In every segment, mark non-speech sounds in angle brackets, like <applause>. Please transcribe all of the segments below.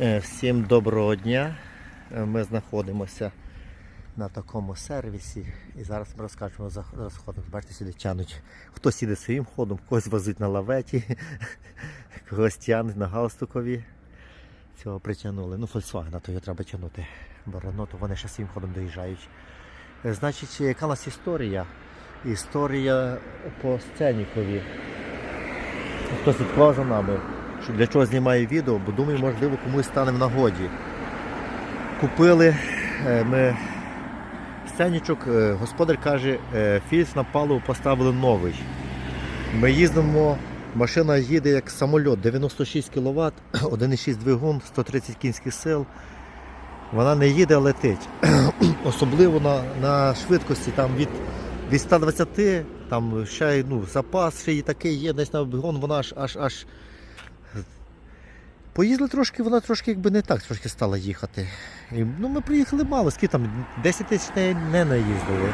Е, Всім доброго дня. Е, Ми знаходимося на такому сервісі і зараз ми розкажемо за розходом. Бачите, сюди тянуть. Хтось іде своїм ходом, когось возить на лаветі, <laughs> когось тягнуть на галстукові. Цього притягнули. Ну, Volkswagen, то його треба тягнути. Бо то вони ще своїм ходом доїжджають. Е, Значить, яка у нас історія? Історія по сценікові. Хто слідкував за нами, для чого знімаю відео, бо думаю, можливо, комусь стане в нагоді. Купили е, ми сценічок, е, господар каже, е, фільтр на паливо поставили новий. Ми їздимо, машина їде як самоліт, 96 кВт, 1,6 двигун, 130 кінських сил. Вона не їде, а летить. <clears throat> Особливо на, на швидкості там від, від 120, там ще ну, запас ще і такий є, десь на обгон, вона аж аж аж. Поїздили трошки, вона трошки якби не так трошки стала їхати. І, ну, ми приїхали мало, скільки там 10 тисяч не, не наїздили.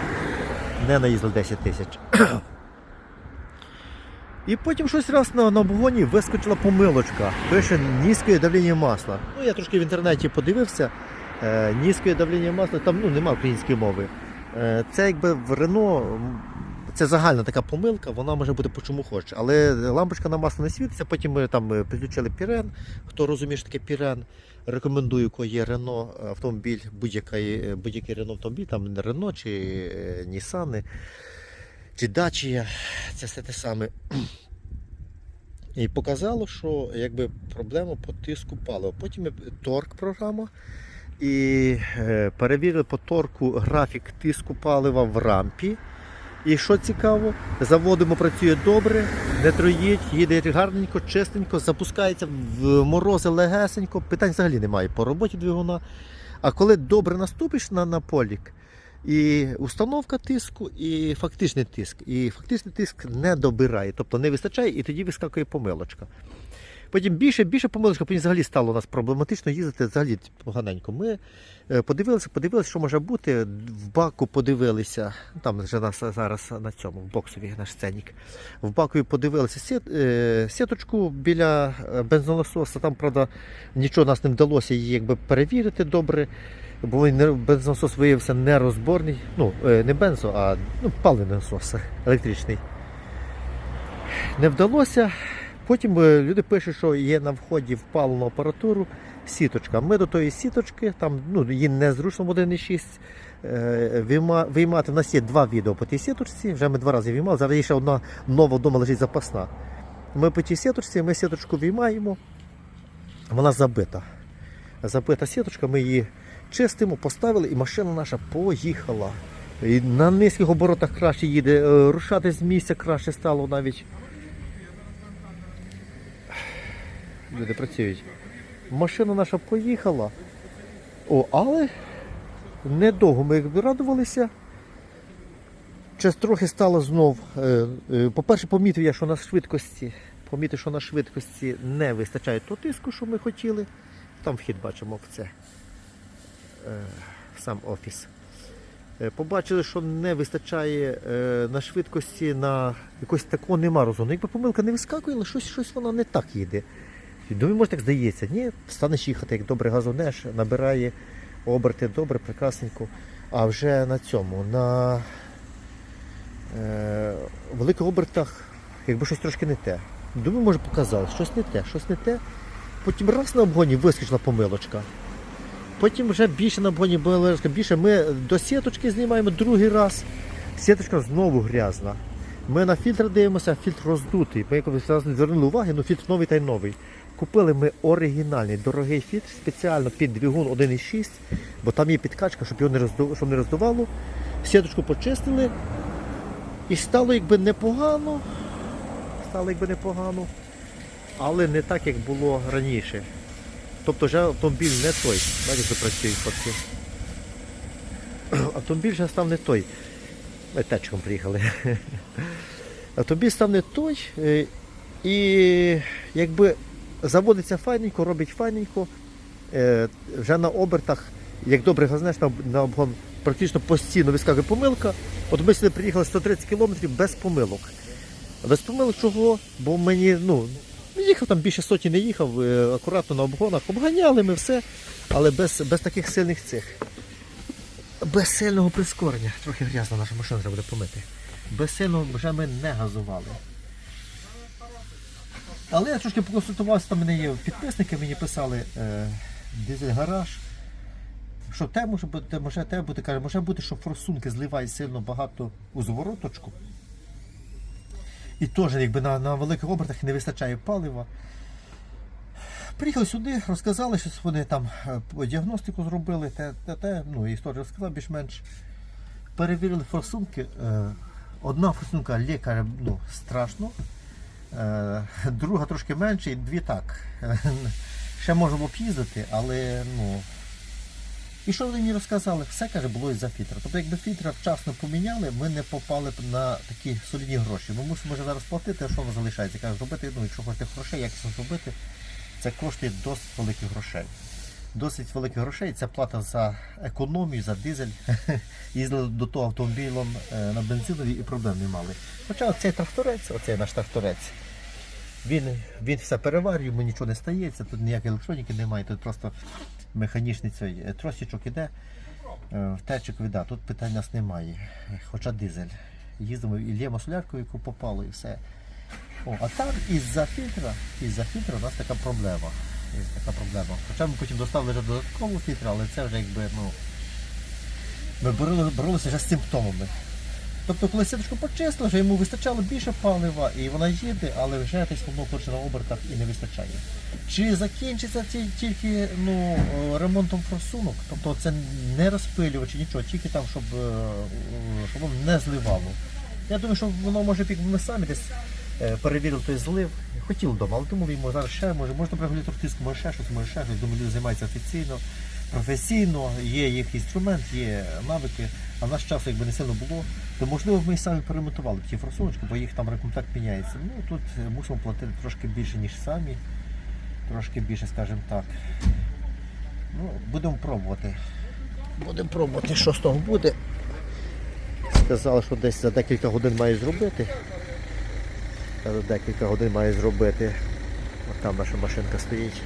Не наїздили 10 тисяч. І потім щось раз на, на обгоні вискочила помилочка. Пише низьке давлення масла. Ну, я трошки в інтернеті подивився. Е, низьке давлення масла, там ну, немає української мови. Е, це якби в Рено, це загальна така помилка, вона може бути по чому хоче. Але лампочка на масло не світиться, потім ми там е, підключили пірен. Хто розуміє, що таке пірен, рекомендую, коли є Рено автомобіль, будь-який, е, будь-який Рено автомобіль, там Рено чи е, Нісани, чи Дачія, це все те саме. І показало, що якби проблема по тиску палива. Потім торк програма. І е, перевірили по торку графік тиску палива в рампі. І що цікаво, заводимо, працює добре, не троїть, їде гарненько, чистенько, запускається в морози легесенько, питань взагалі немає по роботі двигуна. А коли добре наступиш на, на полік, і установка тиску, і фактичний тиск. І фактичний тиск не добирає, тобто не вистачає, і тоді вискакує помилочка. Потім більше, більше помилочка, потім взагалі стало у нас проблематично їздити взагалі поганенько. Ми е, подивилися, подивилися, що може бути. В баку подивилися, ну, там вже нас зараз на цьому, в боксові наш сценік. В бакові подивилися е, сіточку біля е, бензонасоса. Там, правда, нічого нас не вдалося її якби перевірити добре. Бо він бензонасос виявився нерозборний. Ну, не бензо, а ну, паливний насос електричний. Не вдалося. Потім е, люди пишуть, що є на вході в паливну апаратуру сіточка. Ми до тої сіточки, там ну, її незручно в 1,6 е, виймати. У нас є два відео по тій сіточці, вже ми два рази виймали, зараз є ще одна нова вдома лежить запасна. Ми по тій сіточці, ми сіточку виймаємо, вона забита. Забита сіточка, ми її чистимо, поставили, і машина наша поїхала. І на низьких оборотах краще їде, е, рушати з місця краще стало навіть. Люди працюють. Машина наша поїхала. О, але недовго ми якби радувалися. Час трохи стало знов. е, е, По-перше, помітив я, що на швидкості, помітив, що на швидкості не вистачає того тиску, що ми хотіли. Там вхід бачимо в це. е, сам офіс. Побачили, що не вистачає на швидкості, на якось такого нема розуму. Якби помилка не вискакує, але щось, щось вона не так їде. Думаю, може так здається. Ні, станеш їхати, як добре газонеш, набирає оберти добре, прекрасненько. А вже на цьому, на е, великих обертах, якби щось трошки не те. Думаю, може показали, щось не те, щось не те. Потім раз на обгоні вискочила помилочка. Потім вже більше на обгоні була більше. Ми до сіточки знімаємо другий раз. Сіточка знову грязна. Ми на фільтр дивимося, фільтр роздутий. Ми якось не звернули уваги, ну фільтр новий та й новий. Купили ми оригінальний дорогий фільтр спеціально під двигун 1.6, бо там є підкачка, щоб його не роздувало, щоб не роздувало. Сіточку почистили і стало якби непогано. Стало якби непогано, але не так, як було раніше. Тобто вже автомобіль не той. Бачите, працюють хлопці. <clears throat> Автомобіль вже став не той. Ми тачком приїхали. <laughs> Автомобіль став не той. е, І якби заводиться файненько, робить файненько. е, Вже на обертах, як добре газнеш на, обгон, практично постійно вискакує помилка. От ми сюди приїхали 130 км без помилок. Без помилок чого? Бо мені, ну, Їхав там більше соті не їхав, е, акуратно на обгонах. Обганяли ми все, але без, без таких сильних цих. Без сильного прискорення. Трохи грязно наша машина треба буде помити. Без сильного вже ми не газували. Але я трошки поконсультувався, там мене є підписники, мені писали е, дизель гараж. Що те може бути, може те бути, каже, може бути, що форсунки зливають сильно багато у звороточку. І теж якби на, на великих обертах не вистачає палива. Приїхали сюди, розказали, що вони там е, діагностику зробили, те, те, те, ну, історію розказав більш-менш. Перевірили форсунки. Е, одна форсунка лікаря ну, страшно, е, друга трошки менше, і дві так. <laughs> Ще можна було б їздити, але ну. І що вони мені розказали? Все каже, було із-за фільтра. Тобто, якби фільтра вчасно поміняли, ми не попали б на такі солідні гроші. Ми мусимо вже зараз платити, а що залишається? Каже, зробити, ну, якщо хочете грошей, якісно зробити, це коштує досить великих грошей. Досить великих грошей. Це плата за економію, за дизель. <laughs> Їздили до того автомобілем е, на бензинові і проблем не мали. Хоча оцей тракторець, оцей наш тракторець, він, він все переварює, йому нічого не стається, тут ніякої електроніки немає, тут просто механічний цей е, тросічок іде, е, втечок віда, тут питань нас немає. Хоча дизель. Їздимо і лємо солярку, яку попало, і все. О, а там із-за фільтра, із-за фільтра у нас така проблема. Така проблема. Хоча ми потім доставили вже додаткову фільтр, але це вже якби, ну. Ми боролися, боролися вже з симптомами. Тобто, коли сіточку почистили, вже йому вистачало більше палива, і вона їде, але вже десь воно хоче на обертах і не вистачає. Чи закінчиться ці- тільки ну, ремонтом форсунок? Тобто це не розпилювачі, нічого, тільки там, щоб, е, щоб воно не зливало. Я думаю, що воно може пік ми самі десь е, перевірили той злив. Хотів вдома, але думав, йому зараз ще може, може регулятор тиску, може ще щось, може ще щось. Думаю, люди займаються офіційно, професійно, є їх інструмент, є навики, а в наш часу якби не сильно було, то можливо ми і самі перемонтували ті форсуночки, бо їх там рекомплект міняється. Ну тут мусимо платити трошки більше, ніж самі. Трошки більше, скажімо так. Ну, будемо пробувати. Будемо пробувати, що з того буде. Сказали, що десь за декілька годин має зробити. За декілька годин має зробити. От там наша машинка стоїть.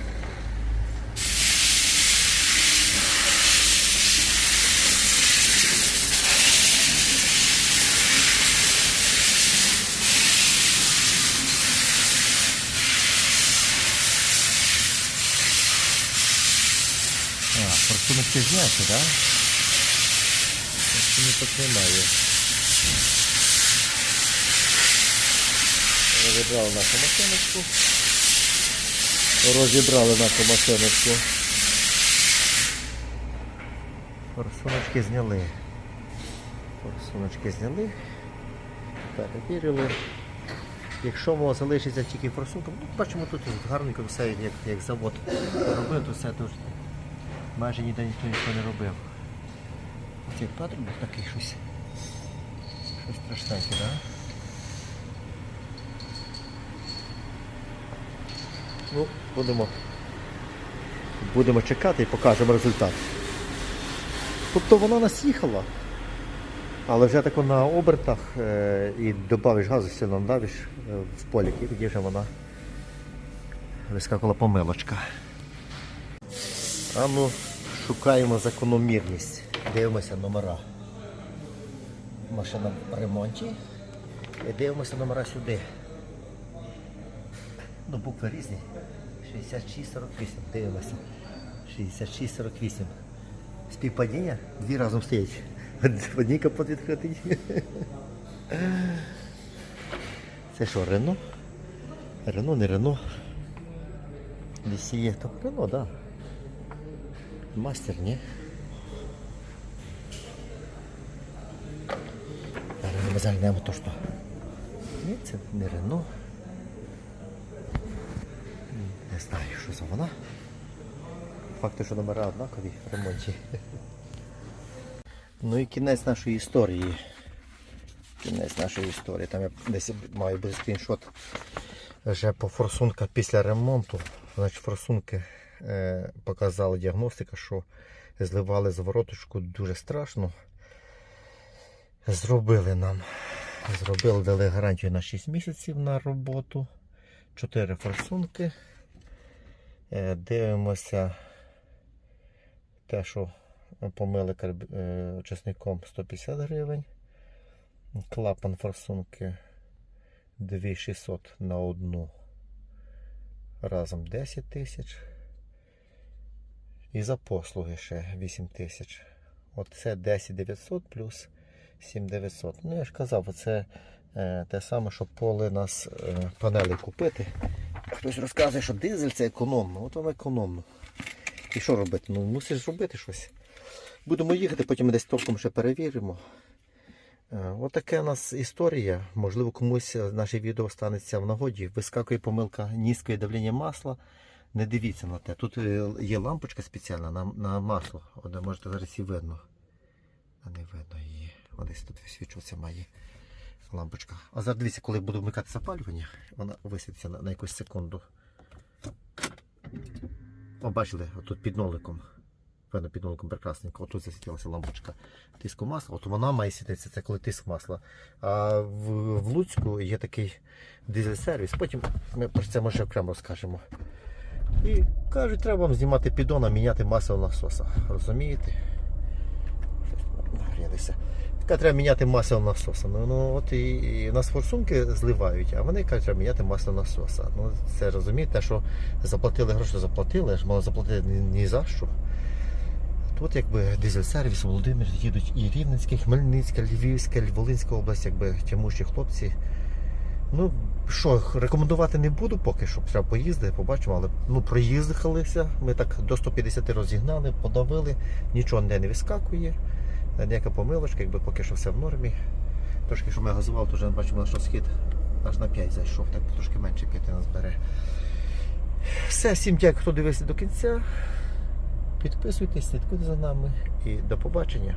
А, форсуночки зняті, так? Да? Форсуночок немає. Розібрали нашу машиночку. Розібрали нашу машиночку. Форсуночки зняли. Форсуночки зняли. Перевірили. Якщо мова залишиться тільки форсунка, ну, бачимо тут гарненько все, як, як завод робив, то все тут майже ніде ніхто нічого не робив. Цей патрубок такий щось. Щось страшненьке, так? Да? Ну, будемо, будемо чекати і покажемо результат. Тобто вона нас їхала, але вже тако на обертах е, і додавиш газу, сильно давиш е, в полі, і тоді вже вона вискакувала помилочка. А ну, шукаємо закономірність. Дивимося номера. Машина в ремонті. І дивимося номера сюди. Ну, букви різні. 6648. Дивимося. 6648. Співпадіння? Дві разом стоять. Одній капот відкритий. Це що, Рено? Рено, не Рено. Десь є. Там Рено, так. Да. Мастер, ні? Зараз ми зальнемо то, що. Ні, це не Рено. Не знаю, що за вона. Факт, що номера однакові в ремонті. Ну і кінець нашої історії. Кінець нашої історії. Там я десь маю бути скріншот вже по форсунках після ремонту. Значить, форсунки е, показала діагностика, що зливали звороточку дуже страшно. Зробили нам. Зробили, дали гарантію на 6 місяців на роботу. чотири форсунки. Е, Дивимося те, що помили карб- е, 150 гривень. Клапан форсунки 2600 на одну. Разом 10 тисяч. І за послуги ще 8 тисяч. Оце 10 900 плюс 7 900. Ну, я ж казав, це е, те саме, що поле нас панелі купити. Хтось розказує, що дизель це економно. От воно економно. І що робити? Ну, мусиш робити щось. Будемо їхати, потім ми десь толком ще перевіримо. Е, Отаке у нас історія. Можливо, комусь наше відео станеться в нагоді. Вискакує помилка низької давлення масла. Не дивіться на те. Тут е, є лампочка спеціальна на, на масло. От, можете зараз її видно. А не видно її. О, десь тут висвічуватися має лампочка. А зараз дивіться, коли буду вмикати запалювання, вона висвітиться на, на якусь секунду. О, бачили, отут під ноликом. Видно, під ноликом прекрасненько. Отут засвітилася лампочка тиску масла. От вона має світитися, це коли тиск масла. А в, в Луцьку є такий дизель-сервіс. Потім ми про це може окремо скажемо. І кажуть, треба вам знімати піддон, а міняти масло насоса. Розумієте? Нагрілися. Треба міняти масло насоса. Ну, ну от і, і нас форсунки зливають, а вони кажуть, треба міняти масло насоса. Ну це розумієте, що заплатили гроші, заплатили, ж мало заплатити ні, ні за що. Тут якби дизель-сервіс, Володимир, їдуть і Рівненська, і Хмельницька, Львівська, Волинська область, якби тямущі хлопці. Ну, що, рекомендувати не буду поки що. Треба поїздити, побачимо, але ну, проїздилися. Ми так до 150 розігнали, подавили, нічого не вискакує. Ніяка помилочка, якби поки що все в нормі. Трошки, що ми газували, то вже бачимо, що схід аж на 5 зайшов, так трошки менше 5 нас бере. Все, всім дякую, хто дивився до кінця. Підписуйтесь, слідкуйте за нами і до побачення.